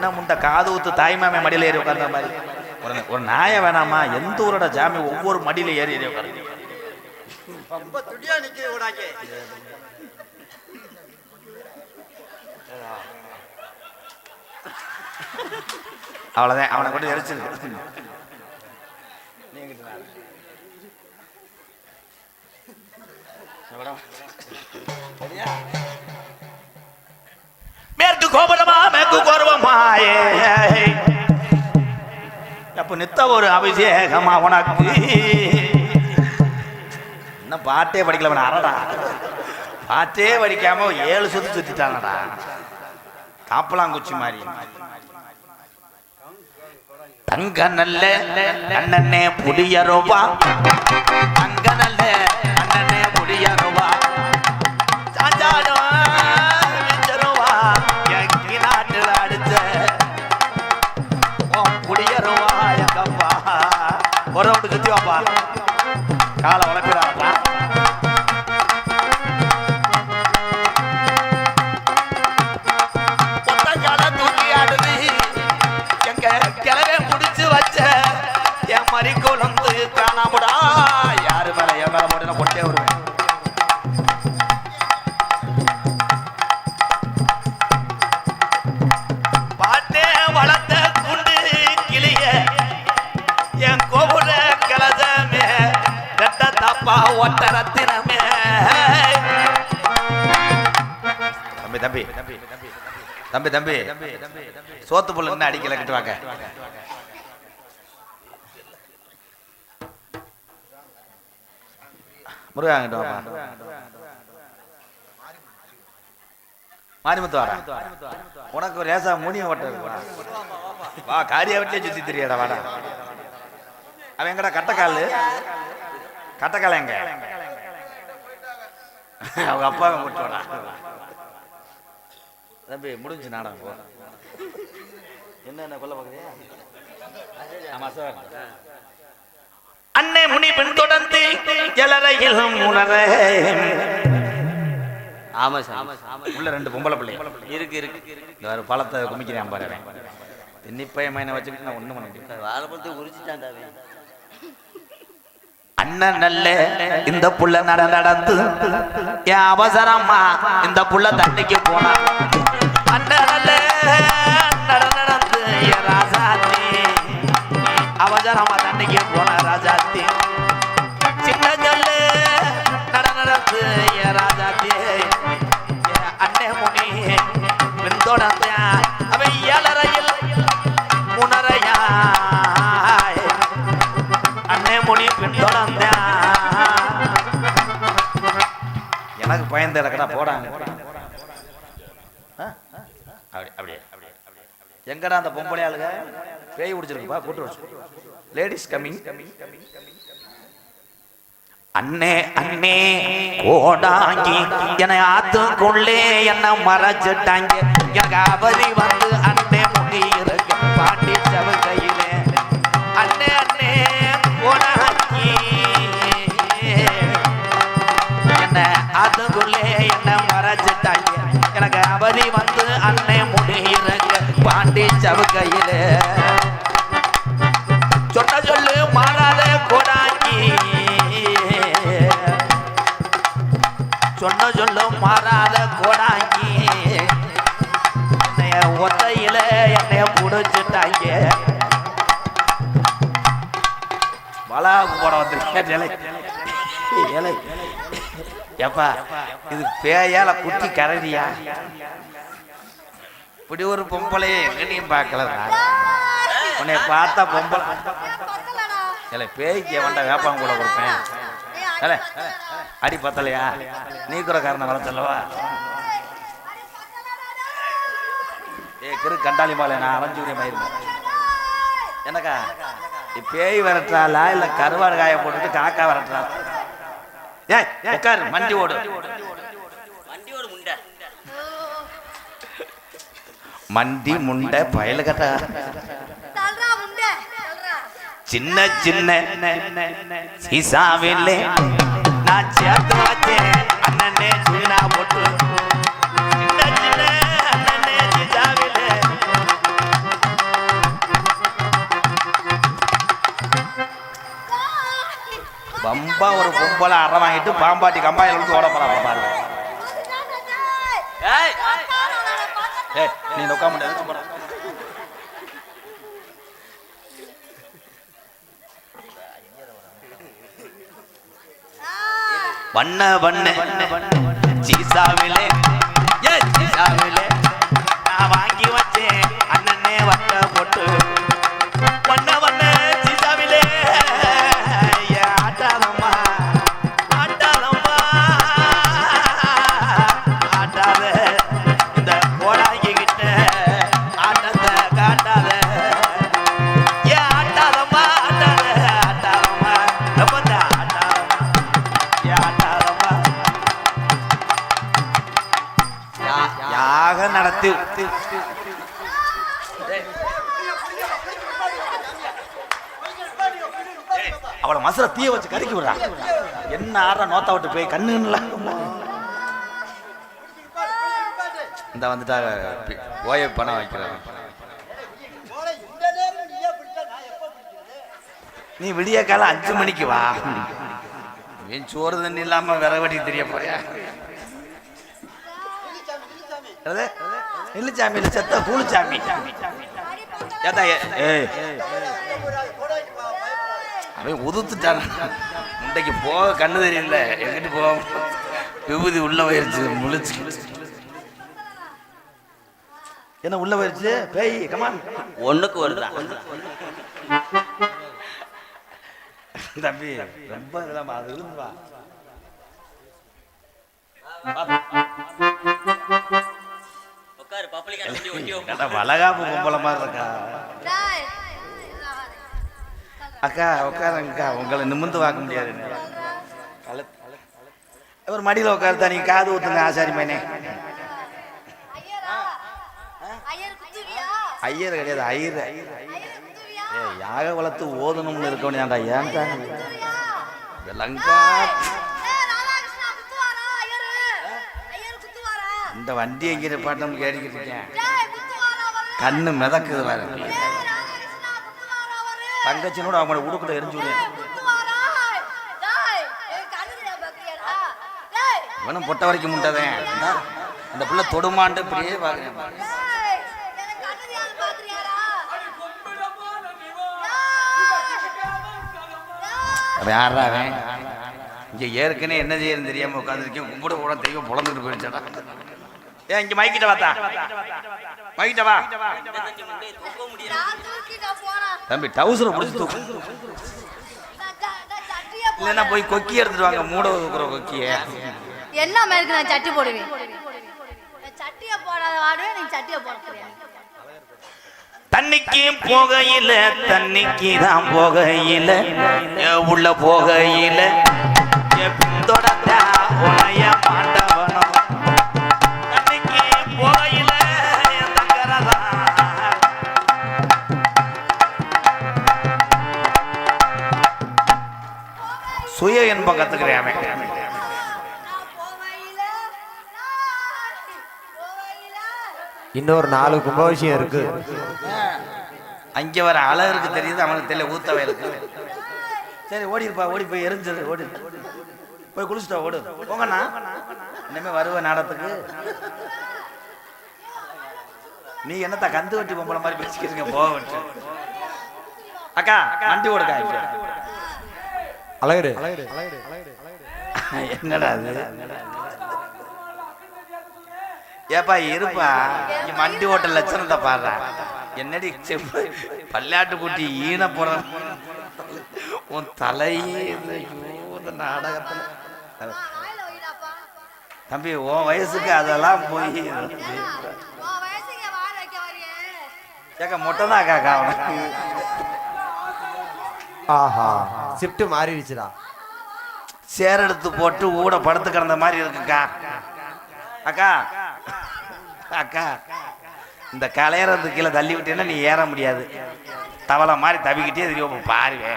சின்ன முண்டை காது ஊத்து தாய்மாமே மடியில ஏறி உட்கார்ந்த மாதிரி. ஒரு ஒரு நாயை வேணாமா? எந்த ஊரோட ஜாமி ஒவ்வொரு மடியில ஏறி ஏறி உட்காரு ரொம்ப துடியா நிக்க விடாங்க அவ்வளவுதான். அவனை கொண்டு எரிச்சிரு. மேற்கு கோபுரமா மேற்கு கோபுரமாயே அப்ப நித்த ஒரு அபிஷேகமா உனக்கு என்ன பாட்டே படிக்கல அரடா பாட்டே படிக்காம ஏழு சுத்து சுத்திட்டானடா காப்பலாங்குச்சி மாதிரி தங்க நல்ல அண்ணனே புடியரோவா தங்க ஒரு ரவுண்டு சுத்தி வாப்பா. காலை வளர்ப்பிடாப்பா ஆடுது. கிளவே முடிச்சு வச்ச என் மறி குழந்து காணாமடா யாரு மேல என் மேல முடியல நான் வருவேன். ரெட்ட தப்பா ஒட்ட தம்பி தம்பி. தம்பி தம்பி. சோத்து புல்லு என்ன அடிக்கல கட்டுவாங்க முருகா மாரிமுத்து வாடா. உனக்கு லேசா முனிய ஓட்டது வா காரியா வீட்லயே சுத்தி தெரியாடா வாடா. அவன் எங்கடா கட்டக்காலு கட்டக்கால் எங்க அவங்க அப்பாவை கூட்டு வாடா தம்பி முடிஞ்சு நாடகம் போ. என்ன என்ன கொல்ல பார்க்குறியா? ஆமா சார் அன்னை முனி பின் தொடர்ந்து எலரையில் உணர. ஆமா சார். உள்ள ரெண்டு பொம்பளை பிள்ளை இருக்கு இருக்கு ஒரு பழத்தை குமிக்கிறேன் பாரு அவன். திண்ணிப்பைய மையனை வச்சுக்கிட்டு நான் ஒண்ணும் பண்ண முடியும் வாழைப்பழத்தை உரிச்சுட்டாண்டாவே அண்ணன் நல்ல இந்த புள்ள நட நடந்து. என் அவசரமா இந்த புள்ள தண்ணிக்கு போனா. அண்ணன் நல்ல நட நடந்து என் ராசாத்தி. அவசரமா கிடக்கடா போடாங்க. அப்படி அப்படியே அப்படியே எங்கடா அந்த பொம்பளை ஆளுங்க? பேய் பிடிச்சிருக்குப்பா கூட்டு வச்சு லேடிஸ் கம்மிங் அண்ணே அண்ணே ஓடாங்கி என்னை ஆத்துக்குள்ளே என்ன மறைச்சிட்டாங்க. எனக்கு அவதி வந்து அண்ணே முடி இருக்கு. பாண்டி எனக்கு வந்து அன்னை முடி பாண்டி சவுகையிலே. சொன்ன சொல்லு மாறாத கோடாங்கி சொன்ன சொல்லு மாறாத கோடாங்கி என்னைய ஒத்தையில என்னைய புடிச்சுட்டாங்க. வளா போட வந்திருக்கேன். இலை இலை இது பேயால குட்டி கரடியா? இப்படி ஒரு பொம்பளையே எங்கனையும் பார்க்கல. உன்னை பார்த்தா பொம்பளை. இல்லை பேய்க்கு எவன்டா வேப்பாங்க கூட கொடுப்பேன். ஏலே, அடி பத்தலையா? நீ கூட காரணம் வர சொல்லவா ஏ கிரு கண்டாளி மாலை நான் அலைஞ்சூரிய மயிருந்தேன் என்னக்கா? நீ பேய் விரட்டுறாளா? இல்ல கருவாடு காய போட்டுட்டு காக்கா விரட்டுறா ஏய் உட்காரு மண்டி ஓடு. மண்டி முண்டை பயலுகடா சின்ன சின்ன சிசாவிலே. நான் சேர்த்து அண்ணனே சுனா போட்டு. சின்ன ஒரு பொம்பளை அறம் பாம்பாட்டி கம்பாயில் வந்து ஓட போறாங்க பாருங்க நீ நொக்கா முடியாது வண்ண வண்ண சீசாவிலே ஏ சீசாவிலே யாக அவளை மசுர தீய வச்சு கருக்கி விடுறா. என்ன ஆடுற நோத்தா விட்டு போய் கண்ணுலாம் இந்த வந்துட்டா ஓய பணம் வைக்கிறேன் நீ விடிய காலம் அஞ்சு மணிக்கு வா. ஏன் சோறு தண்ணி இல்லாம விறவடி தெரிய போறியா? என்னது? இல்லுச்சாமி இல்ல செத்த கூலிச்சாமி. ஏத்தா ஏ- ஏய். அவன் உதுத்துட்டான். முண்டைக்கு போக கண்ணு தெரியல. எங்கிட்டு போக விபூதி உள்ள போயிருச்சு முழிச்சு. என்ன உள்ள போயிருச்சு? பேய் கமான் ஒண்ணுக்கு வருதா? தம்பி ரொம்ப இதெல்லாம் அது வளகாப்பு பொம்பளை மாதிரி இருக்கா? அக்கா உட்காருங்கக்கா. உங்களை நிமிர்ந்து பார்க்க முடியாது ஒரு மடியில் உட்காருத்தா நீங்க காது ஊத்துங்க ஆசாரி மேனே ஐயர் கிடையாது ஐயர். ஏ யாக வளர்த்து ஓதணும்னு இருக்கவனியாண்டா ஏன்டா விலங்கா இந்த வண்டி எங்க நிப்பாட்டம் கேட்டுக்கிட்டு இருக்கேன். கண்ணு மிதக்குது வேற தங்கச்சினோட அவங்களோட உடுக்குல எரிஞ்சு விடுவேன் இவனும் பொட்ட வரைக்கும் முட்டதேன் அந்த பிள்ளை தொடுமாண்டு இப்படியே பார்க்குறேன் அவன் யாரா அவன்? இங்க ஏற்கனவே என்ன செய்யறது தெரியாம உட்காந்துருக்கேன் கும்பிட கூட தெய்வம் புலந்துட்டு போயிடுச்சாடா. ஏன் இங்க மைக்கிட்ட வாத்தா. மைக்கிட்ட வா. தம்பி டவுசரை பிடிச்சி தூக்கு. இல்லைன்னா போய் கொக்கி எடுத்துட்டு வாங்க. மூட தூக்குற கொக்கிய. என்ன மேற்கு நான் சட்டி போடுவேன்? சட்டியை போடாத வாடுவேன் நீ சட்டியை போட தண்ணிக்கு போகையில தண்ணிக்கு தான் போகையில உள்ள போகையில. ஏ சுய இன்பம் கத்துக்கிறேன் அவன். இன்னொரு நாலு கும்பாபிஷேகம் இருக்கு. அங்கே வர அழகு தெரியுது அவனுக்கு தெரியல ஊத்தவே இருக்கு சரி ஓடிருப்பா ஓடி போய் எரிஞ்சிரு ஓடி. போய் குளிச்சுட்டா ஓடு. போங்கண்ணா இனிமே வருவ நாடத்துக்கு நீ என்னத்தா கந்து வட்டி பொம்பளை மாதிரி பேசிக்கிறீங்க போக அக்கா வண்டி ஓடுக்கா அழகரு. என்னடா ஏப்பா இருப்பா. இங்க வண்டி ஓட்ட லட்சணத்தை பாடுறா. என்னடி செப்பு? பல்லாட்டு குட்டி ஈன புறம் உன் தலையே இந்த நாடகத்துல. தம்பி உன் வயசுக்கு அதெல்லாம் போய் உன் வயசுக்கு வாழ வைக்க வரியே ஏக்கா மொட்டை தான் காக்கா அவனுக்கு. ஆஹா. ஷிஃப்ட் மாறிடுச்சுடா. சேர் எடுத்து போட்டு ஊட படுத்து கிடந்த மாதிரி இருக்குக்கா. அக்கா. அக்கா. இந்த கலையறது கீழே தள்ளி விட்டேன்னா நீ ஏற முடியாது. தவளை மாதிரி தவிக்கிட்டே தெரியும் பாருவே.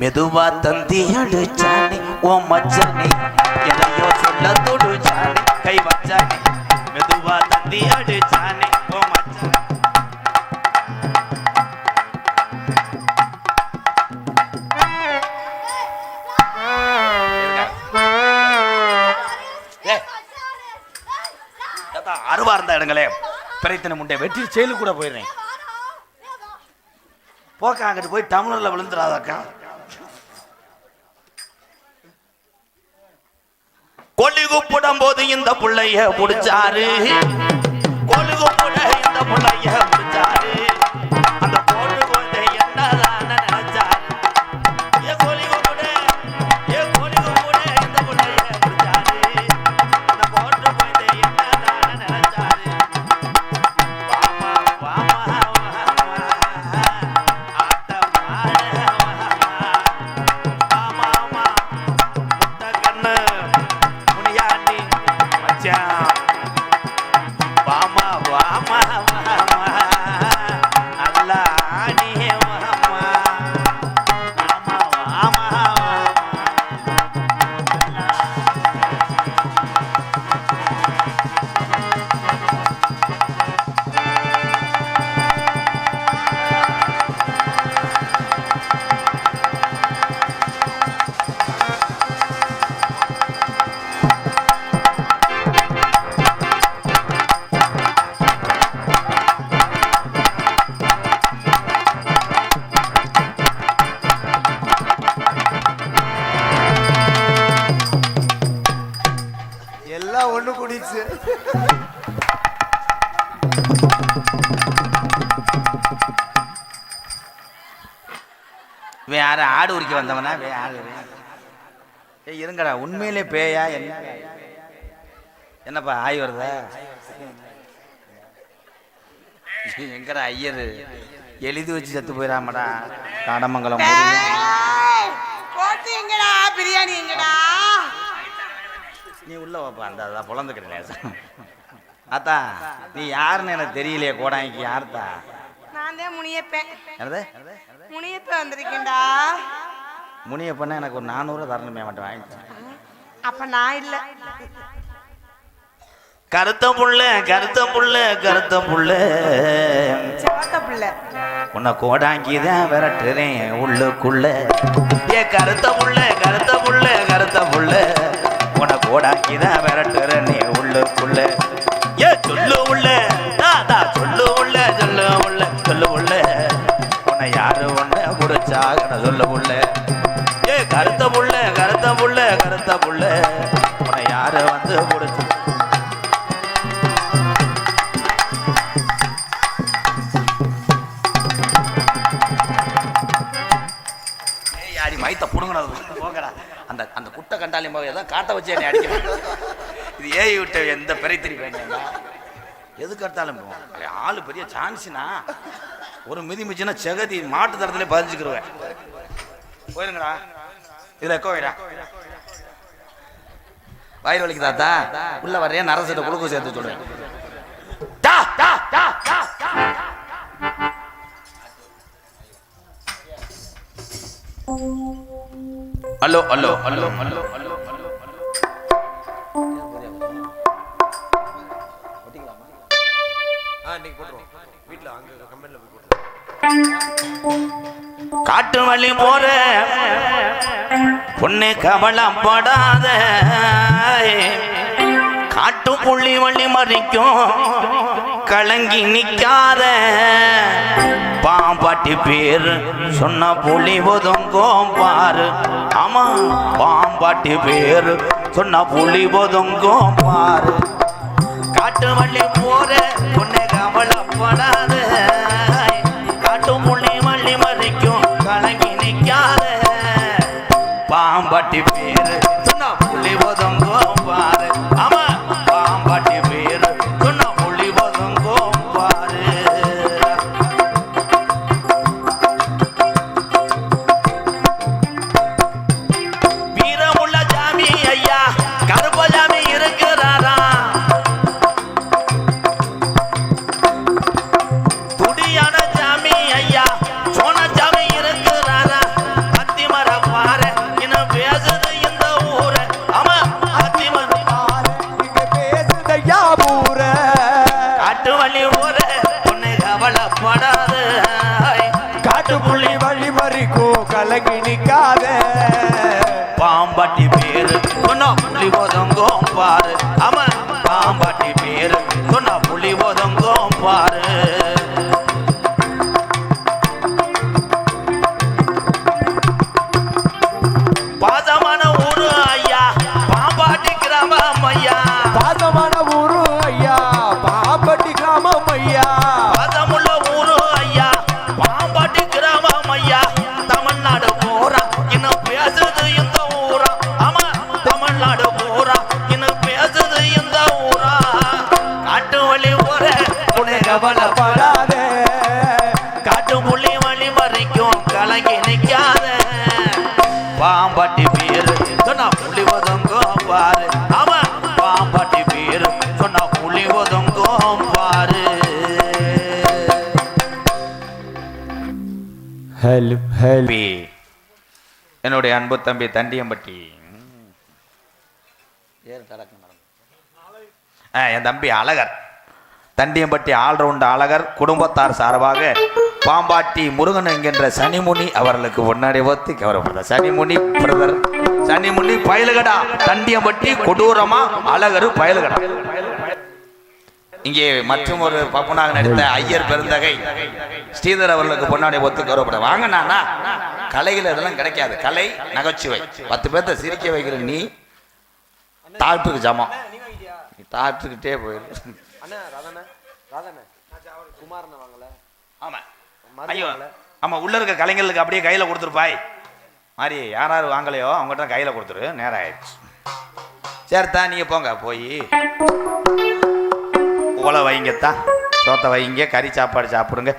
மெதுவா தந்தி அடிச்சானே ஓ மச்சானே. எதையோ சொல்ல தொடுச்சானே கை வச்சானே. மெதுவா தந்தி அடிச்சானே. இடங்களே பிறைத்தனை முண்டை வெற்றி செயலு கூட போயிடுறேன். போக்க அங்கிட்டு போய் டம்ளர்ல விழுந்துடாதாக்கா. கொல்லி கூப்பிடும் போது இந்த பிள்ளைய பிடிச்சாரு. கொல்லி கூப்பிட இந்த புள்ளைய குடிச்சு இவன் யாரு? ஆடு உரிக்க வந்தவனா? யாரு? ஏய் இருங்கடா. உண்மையிலே பேயா? என்ன? என்னப்பா ஆய் வருதா? எங்கடா ஐயரு? எழுதி வச்சு செத்து போயிடாமடா காடமங்கலம் பிரியாணி எங்கடா? நீ உள்ள வாப்பா அந்த அதான் பொழந்துக்கிறேன் அத்தா நீ யாருன்னு எனக்கு தெரியலையே கோடாங்கி யார்த்தா? நான் தான் முனியப்பேன் என்னது? முனியப்பேன் வந்திருக்கேன்டா. முனியப்பண்ண எனக்கு ஒரு நானூறு தரணுமே மட்டும் வாங்கிட்டு. அப்ப நான் இல்ல. கருத்த புள்ள கருத்த புள்ள கருத்த புள்ள. செவத்த பிள்ளை. உன்னை கோடாங்கி தான் விரட்டுறேன் உள்ளுக்குள்ள. ஏ கருத்த புள்ள கருத்த புள்ள கருத்த புள்ள. ஓடாக்கிதான் விரட்டுற நீ உள்ளுக்குள்ள. எதுக்கு எடுத்தாலும் ஆளு பெரிய சான்ஸ்னா ஒரு மிதி மிச்சினா செகதி மாட்டு தரத்துல பதிஞ்சுக்கிருவேன். போயிருங்களா இதுல எக்கோ வயிறு வலிக்கு தாத்தா. உள்ள வரைய நரசிட்ட குழுக்கு சேர்த்து சொல்லுவேன் hello hello hello hello hello. காட்டு வழி போற. பொண்ணு கவலைப்படாத காட்டு புள்ளி வழி மறிக்கும். கலங்கி நிக்காத. பாம்பாட்டி பேர் சொன்ன புலி ஒதுங்கும் பாரு. ஆமா பாம்பாட்டி பேர் சொன்ன புலி ஒதுங்கும் பாரு. காட்டு வழி போற பொண்ணு கவலப்படாத பாம்பாட்டி பேரு. சொன்ன புள்ளி ஒதுங்கும் காட்டு வழி ஊரு பொண்ணு காட்டு புள்ளி வழி மறிக்கோ கலங்கி நிக்காத புள்ளி ஒதுங்கும் பாரு. ஹெல்ப் ஹெல்ப் தம்பி என்னுடைய அன்பு தம்பி தண்டியம்பட்டி. என் தம்பி அழகர். தண்டியம்பட்டி ஆல்ரவுண்ட் அழகர் குடும்பத்தார் சார்பாக பாம்பாட்டி முருகன் என்கின்ற சனிமுனி அவர்களுக்கு முன்னாடி ஒத்தி கௌரவப்படுறார் சனிமுனி பிரதர். சனிமுனி பயலுகடா தண்டியம்பட்டி கொடூரமா அழகரு பயலுகடா. இங்கே மற்றும் ஒரு பப்புனாக நடித்த ஐயர் பெருந்தகை. ஸ்ரீதர் அவர்களுக்கு பொன்னாடி ஒத்து கௌரவப்பட. வாங்க நானா? கலைகள் இதெல்லாம் கிடைக்காது. கலை நகைச்சுவை. பத்து பேர்த்த சிரிக்க வைக்கிற நீ டாக்டருக்கு ஜமம். நீ டாக்டருக்கிட்டே போயிரு. ஆமா. ஐயோ. வாங்கல. ஆமா உள்ள இருக்க கலைஞர்களுக்கு அப்படியே கையில கொடுத்துருப்பாய் மாதிரி யார் யார் வாங்கலையோ அவங்ககிட்ட கையில கொடுத்துரு. நேரம் ஆயிடுச்சு சரித்தா நீங்க போங்க. போய். கொலை வைங்கத்தான் சோத்தை வைங்க கறி சாப்பாடு சாப்பிடுங்க.